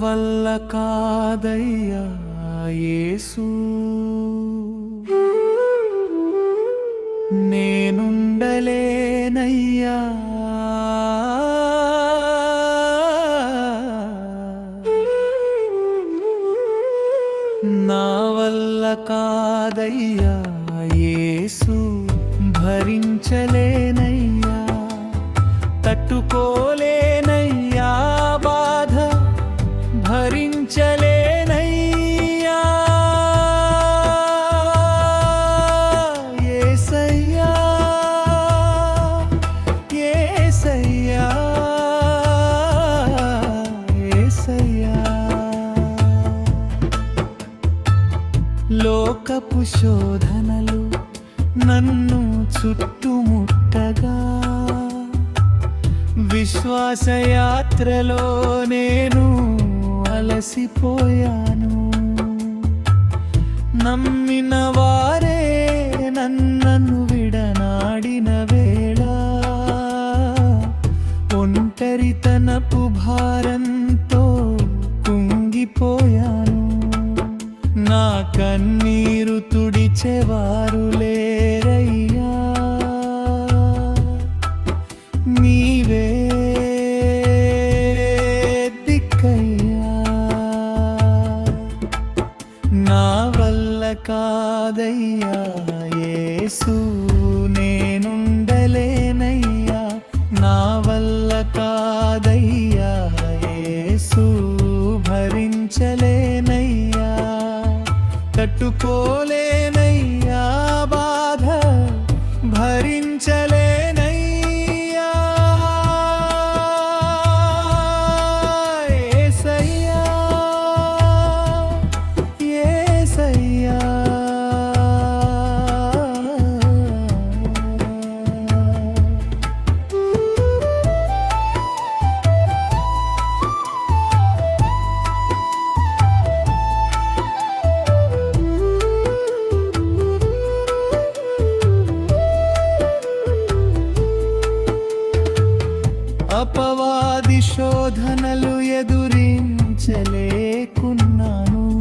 వల్ల కాదయ్యా యేసు. నేనుండలేనయ్యా. నా వల్ల కాదయ్యా యేసు. భరించలేనయ్యా. లోకపు శోధనలు నన్ను చుట్టుముట్టగా. విశ్వాసయాత్రలో నేను అలసిపోయాను. నమ్మినవా போல అపవాది శోధనలు ఎదురించలేకున్నాను.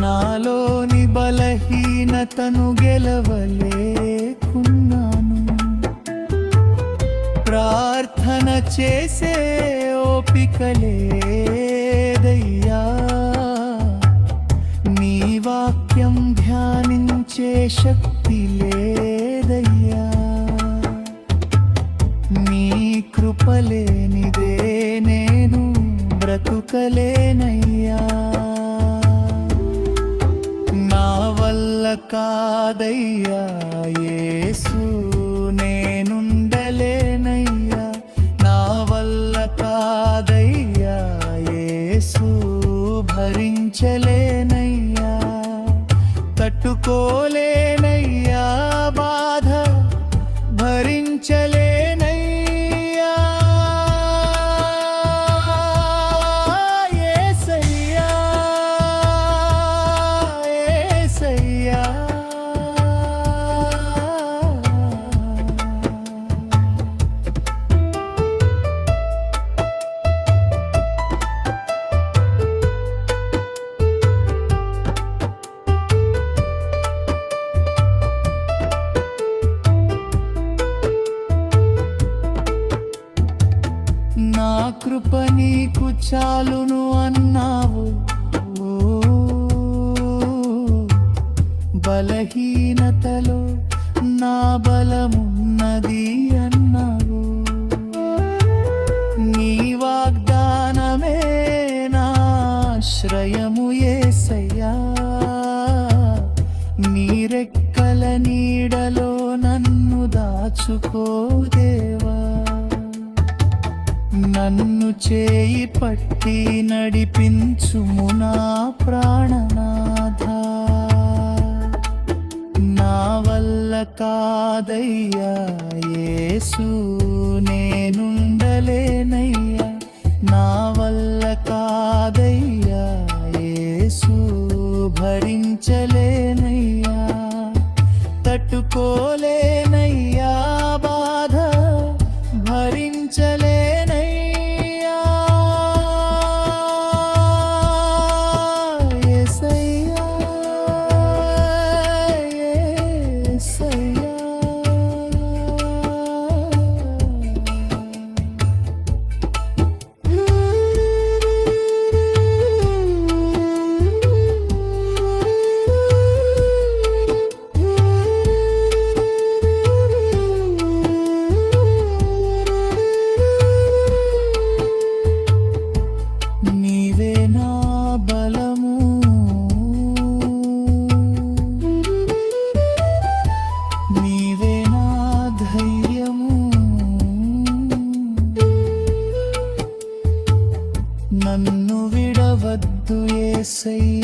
నాలోని బలహీనతను గెలవలేకున్నాను. ప్రార్థన చేసే ఓపిక నీ వాక్యం ధ్యానించే శక్తి లే కాదయ్యా యేసు నేనుండలేనయ్యా నా వల్ల కాదయ్యా యేసు భరించలేనయ్యా. తట్టుకోలే నీకు చాలును అన్నావు. ఓ, బలహీనతలో నా బలమున్నది అన్నావు. నీ వాగ్దానమే నా ఆశ్రయము యేసయ్యా నీ రెక్కల నీడలో నన్ను దాచుకో నన్ను చేయి పట్టి నడిపించుము నా ప్రాణనాథ. నా వల్ల కాదయ్యా యేసు నేనుండలేనయ్యా. నా వల్ల కాదయ్యా యేసు భరించలేనయ్యా. తట్టుకోలే నన్ను విడవద్దు ఏసయ్యా